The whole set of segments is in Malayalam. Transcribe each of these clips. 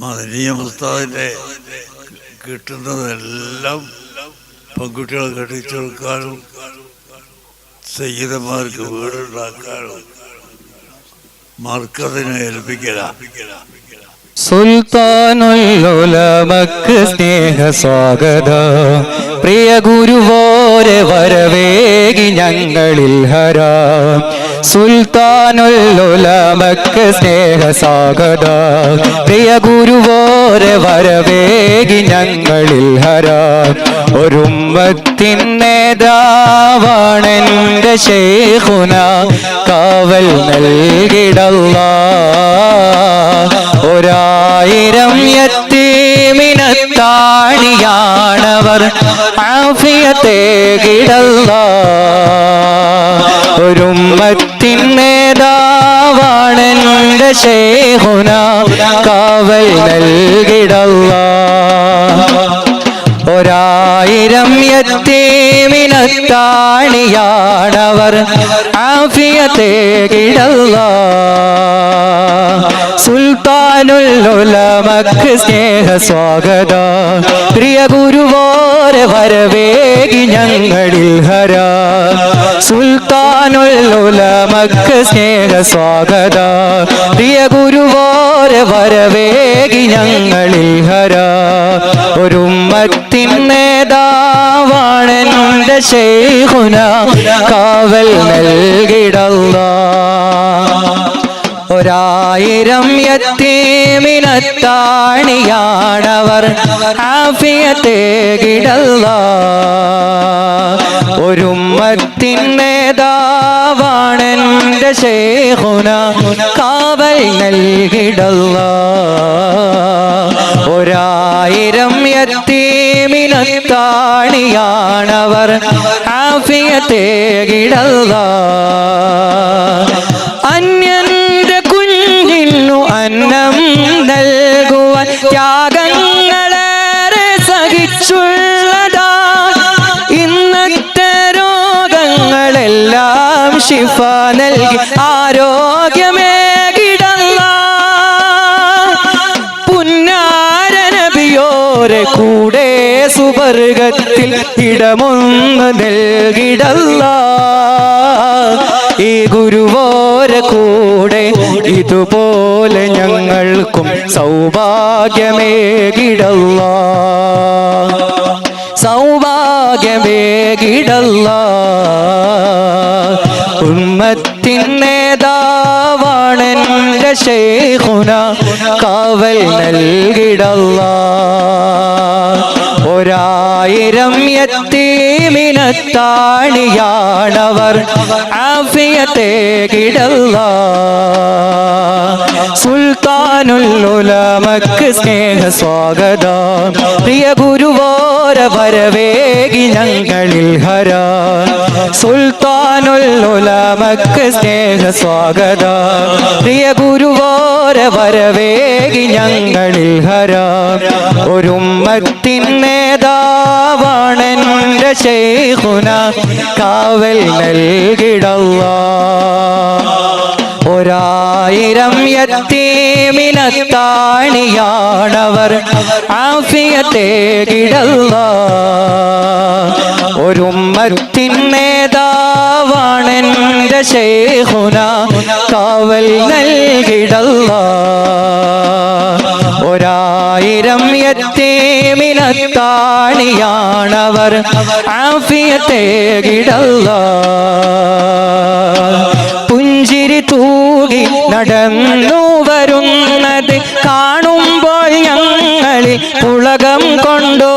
മദനീയ മുസ്താദിന്റെ കിട്ടുന്നതെല്ലാം പെൺകുട്ടികളെ കെട്ടിച്ചു കൊടുക്കാനും സയ്യിദന്മാർക്ക് വീടുണ്ടാക്കാനും മർക്കതിനെ ഏൽപ്പിക്കലാണ് സുൽത്താനുല്ലുലമക്ക് സ്നേഹ സ്വാഗത പ്രിയ ഗുരുവോരെ വരവേകി ഞങ്ങളിൽ ഹര. സുൽത്താനുല്ലുലമക്ക് സ്നേഹസാഗത. പ്രിയ ഗുരുവോരെ വരവേകി ഞങ്ങളിൽ ഹര. ഒരുമ്മത്തിൻ നേതാവാണെന്റെ ശേഖുന. കാവൽ നൽകിടല്ല. ഒരായിരം യത്തീമിനത്താണിയാണവർ ആഫിയത്തെ കിടല്ല ശേഖുന കാവൽ നൽകിടല്ല ഒരായിരം യത്തീമിനത്താണിയാണവർ ആഫിയത്തെ കിടല്ല സുൽത്താനുല്ലുലമക്ക് സ്നേഹ സ്വാഗത പ്രിയ ഗുരുവോരെ വരവേകി ഞങ്ങളിൽ ഹര. സുൽത്താനുല്ലുലമക്ക് സ്നേഹ സ്വാഗത. പ്രിയ ഗുരുവാര വരവേകി ഞങ്ങളിൽ ഹര. ഒരുമ്മത്തിൻ നേതാവാണെന്റെ ശേഖുന. കാവൽ നൽകിടല്ല. ഒരായിരം യത്തീമിനത്താണിയാണവർ ആഫിയത്തെ കിടല്ല ഒരുമ്മത്തിൻ നേതാവാണെന്റെ ശേഖുന. കാവൽ നൽകിടല്ല ഒരായിരം യത്തീമിനത്താണിയാണവർ. ആഫിയത്തെ കിടല്ല രോഗങ്ങളെല്ലാം ശിഫ നൽകി. ആരോഗ്യമേ കിടന്ന പുന്നാരനബിയോരെ കൂടെ സുവർഗത്തിൽ ഇടമൊന്ന് നൽകിടല്ല. ഈ ഗുരുവോര കൂടെ ഇതുപോലെ ഞങ്ങൾക്കും സൗഭാഗ്യമേകിടല്ല സൗഭാഗ്യമേകിടല്ല. ഉമ്മത്തിൻ നേതാവാണെന്റെ ശേഖുന കാവൽ നൽകിടല്ല. ഒരായിരം യത്തീമിനത്താണിയാണവർ ആഫിയത്തെ കിടല്ല സുൽത്താനുല്ലുലമക്ക് സ്നേഹ സ്വാഗത പ്രിയ ഗുരുവോര വരവേകി ഞങ്ങളിൽ ഹര. സുൽത്താനുല്ലുലമക്ക് സ്നേഹ സ്വാഗത പ്രിയ ഗുരുവോര വരവേകി ഞങ്ങളിൽ ഹര. ഒരുമ്മത്തിൻ നേതാവാണെന്റെ ശേഖുന. കാവൽ നൽകിടല്ല ഒരായിരം യത്തീമിനത്താണിയാണവർ ആഫിയത്തെ കിടല്ല ഒരു മരുത്തിൻ നേതാവാണ് എന്റെ ശേഖുന. കാവൽ നൽകിടല്ല. ഒരായിരം യത്തീമിനത്താണിയാണവർ. ആഫിയത്തെ കിടല്ല തൂകി നടന്നു വരുന്നത് കാണുമ്പോൾ ഞങ്ങളിൽ പുളകം കൊണ്ടോ?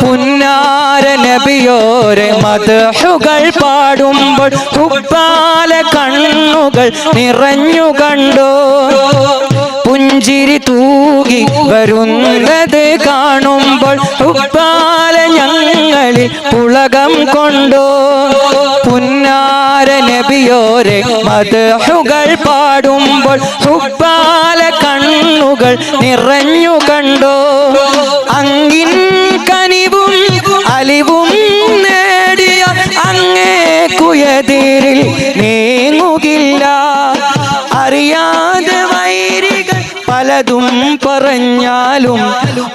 പുന്നാര നബിയോരെ മതഹുകൾ പാടുമ്പോൾ കുപ്പാല കണ്ണുകൾ നിറഞ്ഞു കണ്ടോ? പുഞ്ചിരി തൂകി വരുന്നത് കാണുമ്പോൾ ഉപ്പാല ഞങ്ങളിൽ പുളകം കൊണ്ടോ. പുന്നാര നബിയോരെ മതഹുകൾ പാടുമ്പോൾ ഉപ്പാല കണ്ണുകൾ നിറഞ്ഞു കണ്ടോ. പലതും പറഞ്ഞാലും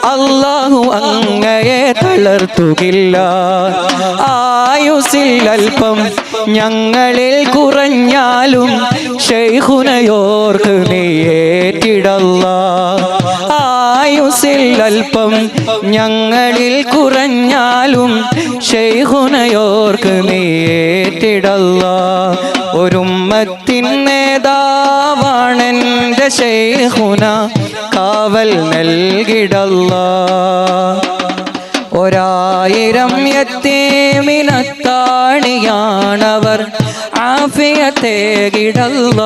അള്ളാഹു അങ്ങയെ തളർത്തുകില്ല. ആയുസിൽ അല്പം ഞങ്ങളിൽ കുറഞ്ഞാലും ഷെയ്ഖുനയോർക്ക് നീയേറ്റിടല്ല ആയുസിൽ അല്പം ഞങ്ങളിൽ കുറഞ്ഞാലും ഷെയ്ഖുനയോർക്ക് നീയേറ്റിടല്ല ഒരുമ്മത്തിൻ നേതാവാണെന്റെ ഷെയ്ഖുന കാവൽ നൽകിടല്ല. ഒരായിരം എത്തേമിനത്താണിയാണവർ ആഫിയത്തേകിടല്ല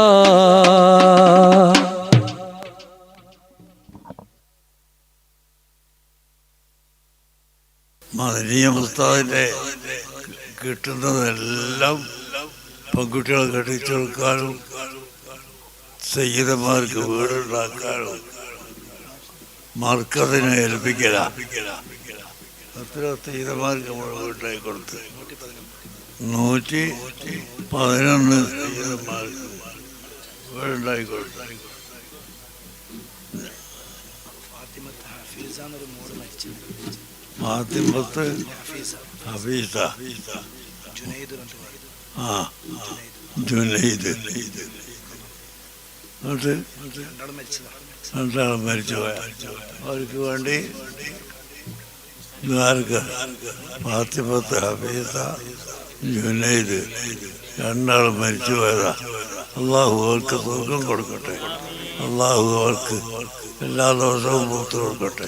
മദനീയ മുസ്താദിന്റെ കിട്ടുന്നതെല്ലാം പെൺകുട്ടികളെ കെട്ടിച്ചു കൊടുക്കാനും സയ്യിദന്മാർക്ക് വീടുണ്ടാക്കാനും മർക്കതിനെ ഏൽപ്പിക്കല. സയ്യിദന്മാർക്ക് നമ്മൾ വീട്ടിലായി കൊടുത്ത്. നൂറ്റി പതിനൊന്ന് സയ്യിദന്മാർക്ക് വീടുണ്ടാക്കി കൊടുത്തു. ഫാത്തിമത്ത് ഹഫീസ. ജുനൈദ് മോൾ മരിച്ചു ഫാത്തിമത്ത് ഹഫീസ ഹഫീസ ജുനൈദ് എന്ന് പറഞ്ഞിട്ട് ആ ജുനൈദ് എന്നിട്ട് രണ്ടാളും രണ്ടാളും മരിച്ചുപോയ അവർക്ക് വേണ്ടി ദ്വാരക ഫാത്തിമത്ത് ഹഫീസ ജുനൈദ് രണ്ടാളും മരിച്ചു പോയതാ. അള്ളാഹു അവർക്ക് സ്വർഗം കൊടുക്കട്ടെ. അള്ളാഹു അവർക്ക് എല്ലാ ദിവസവും പുറത്തു കൊടുക്കട്ടെ.